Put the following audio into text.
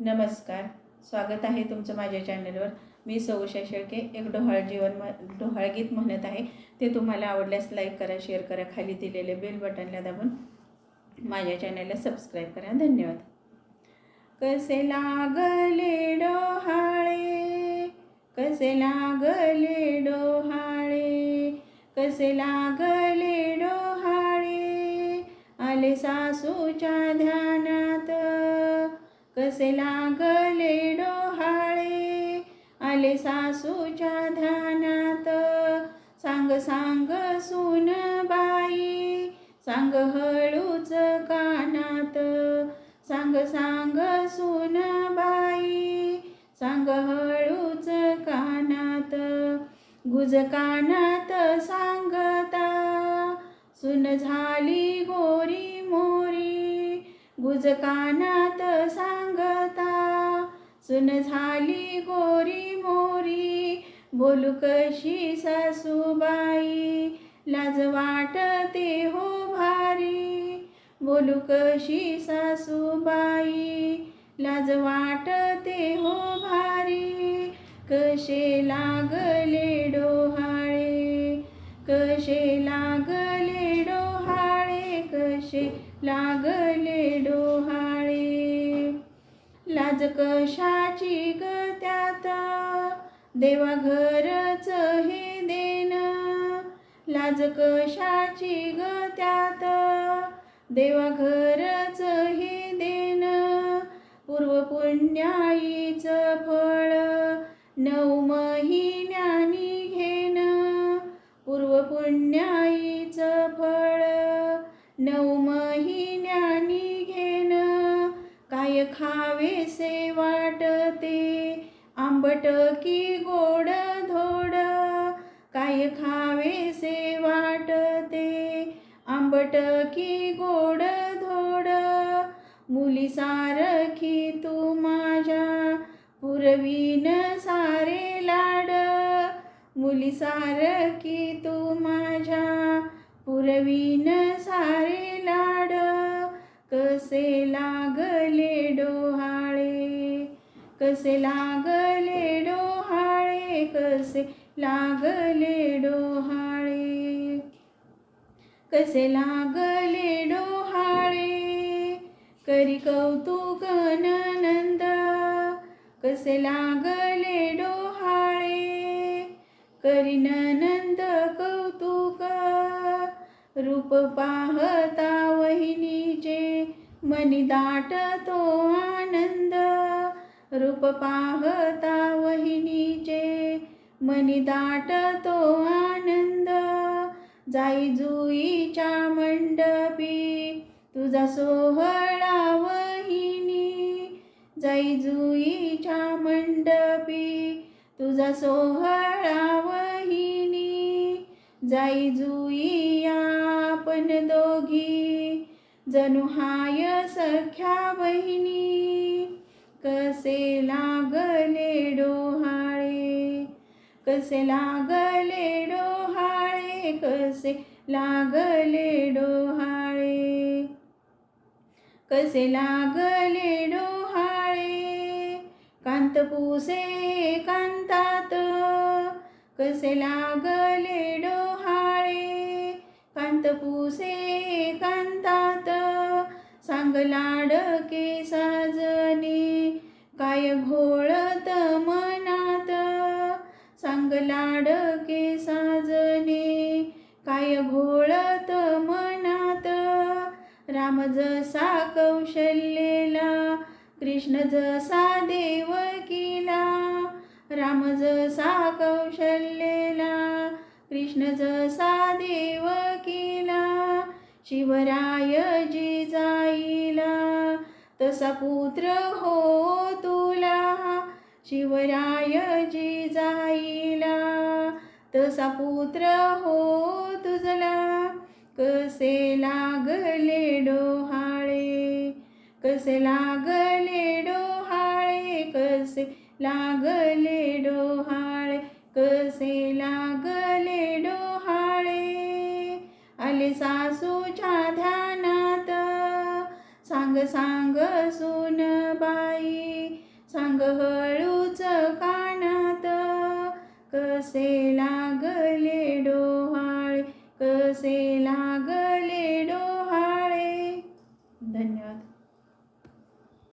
नमस्कार. स्वागत आहे तुमचं माझ्या चॅनलवर मी सौशा शेळके एक डोहाळ जीवन म डोहाळ गीत म्हणत आहे. ते तुम्हाला आवडल्यास लाईक करा शेअर करा खाली दिलेले बेल बटनला दाबून माझ्या चॅनलला सबस्क्राईब करा. धन्यवाद. कसे लागले डोहाळे कसे लागले डोहाळे कसे लागले डोहाळे आले सासूच्या ध्यानात. कसे लागले डोहाळे? आले सासूच्या ध्यानात. सांग सांग सून बाई सांग हळूच कानात. सांग सांग सून बाई सांग हळूच कानात. गुज कानात सांगता सुन झाली गोरी भुज कानात सांगता सुन झाली गोरी मोरी बोलू कशी सासूबाई? लाज वाटते हो भारी बोलू कशी सासूबाई? लाज वाटते हो भारी कसे लागले डोहाळे? कसे लागले डोहाळे? कसे लागले आज कशाची ग त्यात? देवा घरच हे देन लाज कशाची ग त्यात? देवा घरच हे देन पूर्व पुण्याईचं फळ नऊ महिन्यानी घेन पूर्व पुण्याई खावेसे वाटते आंबट की गोड धोड काय खावेसे वाटते आंबट की गोड धोड मुली सारखी तू माझ्या पुरवीन सारे लाड मुली सारखी तू माझ्या पुरवीन सारे लाड कसे कसे लागले डोहाळे कसे लागले डोहाळे? कसे लागले डोहाळे? करी कौतुक नंद कसे लागले डोहाळे? करी नंद कौतुक रूप पाहता वहिनीचे मनी दाटतो आनंद. रूप पाहता वहिनीचे मनी दाटतो आनंद. जाई जुईच्या मंडपी तुझा सोहळा वहिनी. जाई जुईच्या मंडपी तुझा सोहळा वहिनी. जाई जुई आपण दोघी जणू हाय सख्या बहिणी कसे लागले डोहाळे? कसे लागले डोहाळे? कसे लागले डोहाळे? कसे लागले डोहाळे? कांतपुसे कांतात. कसे लागले डोहाळे? कांतपुसे कांतात. सांग लाडके साज. काय घोळत मनात. सांग लाडके साजने काय घोळत मनात. राम जसा कौशल्येला कृष्ण जसा देवकीला. राम जसा कौशल्येला कृष्ण जसा देवकीला. शिवराय जी जाईला तसा पुत्र हो तू शिवराय जी जाईला तसा पुत्र हो तुझला. कसे लागले डोहाळे कसे लागले डोहाळे कसे लागले डोहाळे कसे लागले डोहाळे. आले सासूच्या ध्यानात सांग सांग सुन बाई सांग हळूच कानात कसे लागले डोहाळे कसे लाग